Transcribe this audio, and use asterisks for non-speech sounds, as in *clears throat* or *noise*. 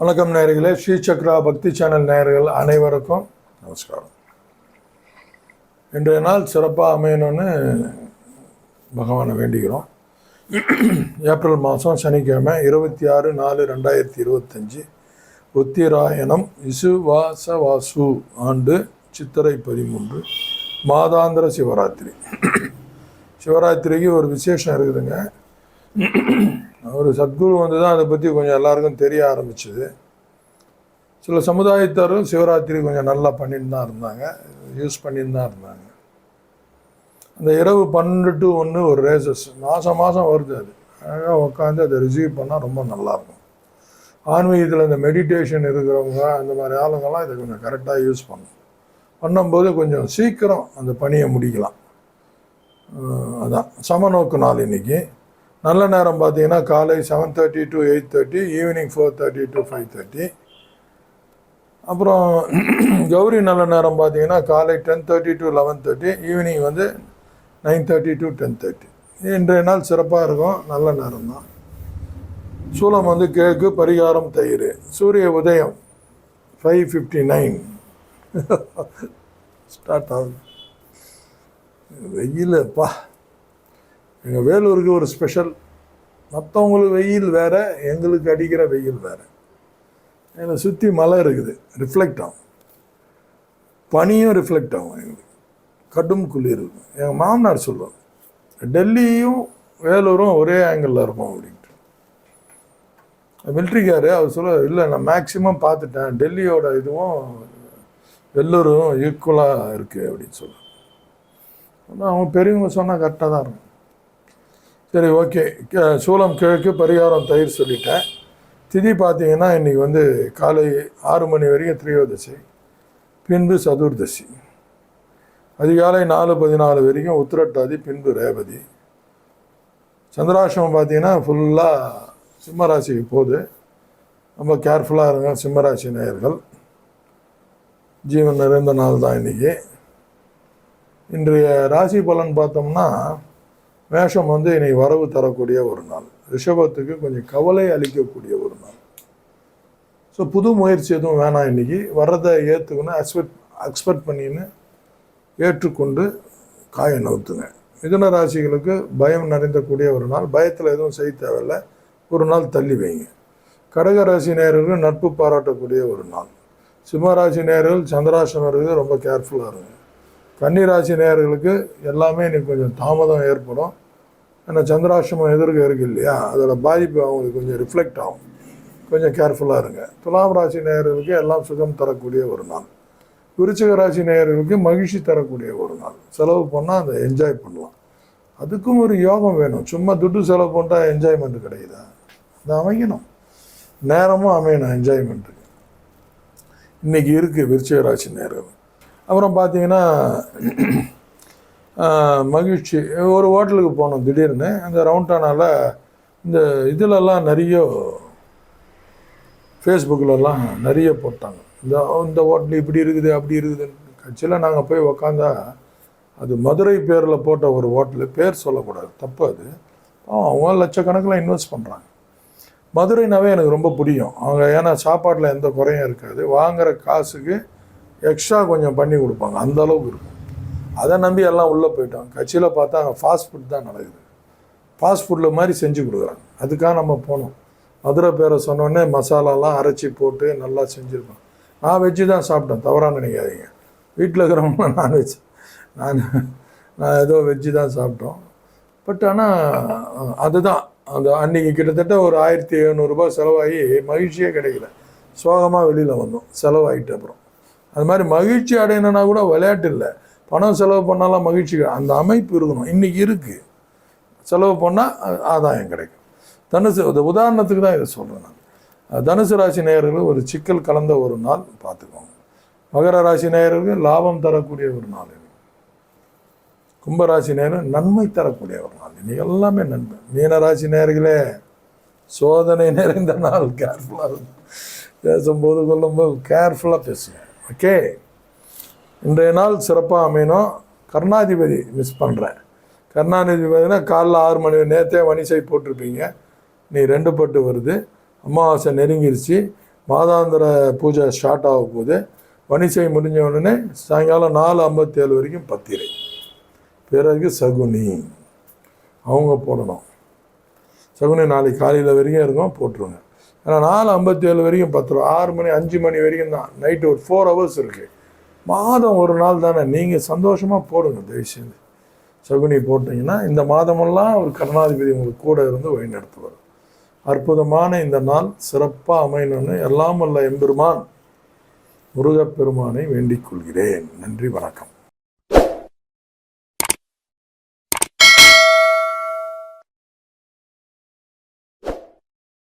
வணக்கம் நேர்களே ஸ்ரீ சக்ரா பக்தி சேனல் நேயர்கள் அனைவருக்கும் நமஸ்காரம். இன்றைய நாள் சிறப்பாக அமையணும்னு பகவானை வேண்டிக்கிறோம். ஏப்ரல் மாதம் சனிக்கிழமை இருபத்தி ஆறு நாலு ரெண்டாயிரத்தி இருபத்தஞ்சி உத்திராயணம் இசுவாசவாசு ஆண்டு சித்திரை பதிமூன்று மாதாந்திர சிவராத்திரி. சிவராத்திரிக்கு ஒரு விசேஷம் இருக்குதுங்க. ஒரு சத்குரு வந்து தான் அதை பற்றி கொஞ்சம் எல்லாருக்கும் தெரிய ஆரம்பிச்சுது. சில சமுதாயத்தாரும் சிவராத்திரி கொஞ்சம் நல்லா பண்ணிட்டு தான் இருந்தாங்க. யூஸ் பண்ணிட்டு தான் இருந்தாங்க. அந்த இரவு பன்னெண்டு டு ஒன்று ஒரு ரேசஸ் மாதம் மாதம் வருது அது. அழகாக உட்காந்து அதை ரிசீவ் பண்ணால் ரொம்ப நல்லாயிருக்கும். ஆன்மீகத்தில் இந்த மெடிடேஷன் இருக்கிறவங்க அந்த மாதிரி ஆளுங்கள்லாம் இதை கொஞ்சம் கரெக்டாக யூஸ் பண்ணும். பண்ணும்போது கொஞ்சம் சீக்கிரம் அந்த பணியை முடிக்கலாம். அதான். சமநோக்கு நாள் இன்னைக்கு. நல்ல நேரம் பார்த்தீங்கன்னா காலை seven thirty to eight thirty evening four thirty to five thirty அப்புறம் *clears throat* கௌரி நல்ல நேரம் பார்த்தீங்கன்னா காலை ten thirty to eleven thirty evening வந்து nine thirty to ten thirty இன்றைய நாள் சிறப்பாக இருக்கும் நல்ல நேரம் தான். சூலம் வந்து கேக்கு பரிகாரம் தயிர். சூரிய உதயம் ஃபைவ் ஃபிஃப்டி நைன் ஸ்டார்ட் ஆகுது. வெயிலப்பா. எங்கள் வேலூருக்கு ஒரு ஸ்பெஷல் மற்றவங்களுக்கு வெயில் வேறு எங்களுக்கு அடிக்கிற வெயில் வேறு. என்னை சுற்றி மலை இருக்குது ரிஃப்ளெக்ட் ஆகும். பனியும் ரிஃப்ளெக்ட் ஆகும் எங்களுக்கு. கடும் குளிர் இருக்கும். எங்கள் மாமனார் சொல்லுவாங்க டெல்லியும் வேலூரும் ஒரே ஆங்கிளில் இருக்கும் அப்படின்ட்டு. மிலிட்ரிக்காரு அவர் சொல்ல இல்லை நான் மேக்ஸிமம் பார்த்துட்டேன். டெல்லியோட இதுவும் வெள்ளூரும் ஈக்குவலாக இருக்குது அப்படின்னு சொல்லுவாங்க அவங்க பெரியவங்க சொன்னால் கரெக்டாக தான் இருக்கும். சரி ஓகே. கே- சூலம் கிழக்கு பரிகாரம் தயிர் சொல்லிட்டேன். திதி பார்த்தீங்கன்னா இன்றைக்கி வந்து காலை ஆறு மணி வரைக்கும் திரியோதசி பின்பு சதுர்தசி. அதிகாலை நாலு பதினாலு வரைக்கும் உத்திரட்டாதி பின்பு ரேவதி. சந்திராசிரமம் பார்த்தீங்கன்னா ஃபுல்லாக சிம்மராசிக்கு போகுது. ரொம்ப கேர்ஃபுல்லாக இருங்க சிம்மராசி நேயர்கள். ஜீவன் நிறைந்த நாள் தான் இன்றைக்கி இன்றைய ராசி பலன் பார்த்தோம்னா மேஷம் வந்து இன்னைக்கு வரவு தரக்கூடிய ஒரு நாள். ரிஷபத்துக்கு கொஞ்சம் கவலை அளிக்கக்கூடிய ஒரு நாள். ஸோ புது முயற்சி எதுவும் வேணாம் இன்னைக்கு. வர்றதை ஏற்றுக்கணும் எக்ஸ்பெக்ட் எக்ஸ்பெக்ட் பண்ணின்னு ஏற்றுக்கொண்டு காயை நவுத்துங்க. மிதுன ராசிகளுக்கு பயம் நிறைந்தக்கூடிய ஒரு நாள். பயத்தில் எதுவும் செய்ய தேவையில்லை. ஒரு நாள் தள்ளி வைங்க. கடக ராசி நேயர்களுக்கு நட்பு பாராட்டக்கூடிய ஒரு நாள். சிம்ம ராசி நேயர்கள் சந்திராசனம் இருக்குது ரொம்ப கேர்ஃபுல்லாக இருங்க. கன்னிராசி நேயர்களுக்கு எல்லாமே இன்னைக்கு கொஞ்சம் தாமதம் ஏற்படும். ஏன்னா சந்திராசிரமம் எதிர்க்க இருக்கு இல்லையா? அதோட பாதிப்பு அவங்களுக்கு கொஞ்சம் ரிஃப்ளெக்ட் ஆகும். கொஞ்சம் கேர்ஃபுல்லாக இருங்க. துலாம் ராசி நேயர்களுக்கு எல்லாம் சுகம் தரக்கூடிய ஒரு நாள். விருச்சிக ராசி நேயர்களுக்கு மகிழ்ச்சி தரக்கூடிய ஒரு நாள். செலவு பண்ணால் அதை என்ஜாய் பண்ணலாம். அதுக்கும் ஒரு யோகம் வேணும். சும்மா துட்டு செலவு பண்ணிட்டா என்ஜாய்மெண்ட் கிடைக்குதா? அது அமைக்கணும் நேரமும் அமையணும் என்ஜாய்மெண்ட்டுக்கு இன்னைக்கு இருக்குது விருச்சிக ராசி நேரம் அப்புறம் பார்த்தீங்கன்னா மகிழ்ச்சி. ஒரு ஹோட்டலுக்கு போனோம் திடீர்னு. அந்த ரவுண்டானால் இந்த இதிலெல்லாம் நிறைய ஃபேஸ்புக்கிலலாம் நிறைய போட்டாங்க. இந்த இந்த ஹோட்டல் இப்படி இருக்குது அப்படி இருக்குதுன்னு கட்சியில் நாங்கள் போய் உக்காந்தா அது மதுரை பேரில் போட்ட ஒரு ஹோட்டலு. பேர் சொல்லக்கூடாது. தப்பு அது. அவங்க லட்சக்கணக்கில் இன்வெஸ்ட் பண்ணுறாங்க மதுரைனாவே எனக்கு ரொம்ப பிடிக்கும். அவங்க ஏன்னா சாப்பாட்டில் எந்த குறையும் இருக்காது. வாங்குகிற காசுக்கு எக்ஸ்ட்ரா கொஞ்சம் பண்ணி கொடுப்பாங்க. அந்த அளவுக்கு இருக்கும். அதை நம்பி எல்லாம் உள்ளே போயிட்டோம் கட்சியில் பார்த்தா அங்கே ஃபாஸ்ட் ஃபுட் தான் நடக்குது. ஃபாஸ்ட் ஃபுட்டில் மாதிரி செஞ்சு கொடுக்குறாங்க. அதுக்காக நம்ம போனோம். மதுரை பேரை சொன்னோடனே மசாலாலாம் அரைச்சி போட்டு நல்லா செஞ்சுருக்கோம். நான் வெஜ்ஜு தான் சாப்பிட்டேன். தவறாக நினைக்காதீங்க. வீட்டில் இருக்கிறவங்க நான்வெஜ் நான் நான் ஏதோ வெஜ்ஜு தான் சாப்பிட்டோம். பட் ஆனால் அதுதான். அந்த அன்றைக்கி கிட்டத்தட்ட ஒரு ஆயிரத்தி எழுநூறுபா செலவாகி மகிழ்ச்சியே கிடைக்கல. சோகமாக வெளியில் வந்தோம். செலவாகிட்டு அப்புறம். அது மாதிரி மகிழ்ச்சி அடையணும்னா கூட விளையாட்டு இல்லை. பணம் செலவு பண்ணாலும் மகிழ்ச்சி அந்த அமைப்பு இருக்கணும். இன்னைக்கு இருக்குது செலவு பண்ணால் ஆதாயம் கிடைக்கும். தனுசு இது உதாரணத்துக்கு தான் இதை சொல்கிறேன் நான். தனுசு ராசி நேயர்கள் ஒரு சிக்கல் கலந்த ஒரு நாள் பார்த்துக்கோங்க. மகர ராசி நேயர்களுக்கு லாபம் தரக்கூடிய ஒரு நாள் இது. கும்பராசி நேரம் நன்மை தரக்கூடிய ஒரு நாள். இன்னைக்கு எல்லாமே நன்மை. மீனராசி நேர்களே சோதனை நிறைந்த நாள். கேர்ஃபுல்லாக இருக்கும் பேசும்போது கொள்ளும்போது கேர்ஃபுல்லாக பேசுங்க. ஓகே இன்றைய நாள் சிறப்பாக அமையணும். கருணாதிபதி மிஸ் பண்ணுறேன் கருணாதிபதினா காலைல ஆறு மணி நேரத்தே வணிசை போட்டிருப்பீங்க. நீ ரெண்டு பட்டு வருது. அமாவாசை நெருங்கிருச்சு. மாதாந்திர பூஜை ஸ்டார்ட் ஆக போகுது. வணிசை முடிஞ்ச உடனே சாயங்காலம் நாலு ஐம்பத்தேழு வரைக்கும் பத்திரை. பிறகு சகுனி. அவங்க போடணும். சகுனி நாளைக்கு காலையில் வரைக்கும் இருக்கும் போட்டுருங்க. ஏன்னா நாலு ஐம்பத்தேழு வரைக்கும் பத்து ரூபா ஆறு மணி அஞ்சு மணி வரைக்கும் தான். நைட்டு ஒரு ஃபோர் ஹவர்ஸ் இருக்குது மாதம் ஒரு நாள் தானே. நீங்கள் சந்தோஷமாக போடுங்க தயவுசெய்து சகுனி போட்டிங்கன்னா இந்த மாதமெல்லாம் ஒரு கருணாதிபதி உங்களுக்கு கூட இருந்து வழிநடத்துவார் அற்புதமான இந்த நாள் சிறப்பாக அமையணும்னு எல்லாம் வல்ல எம்பெருமான் முருகப்பெருமானை வேண்டிக் கொள்கிறேன். நன்றி வணக்கம்.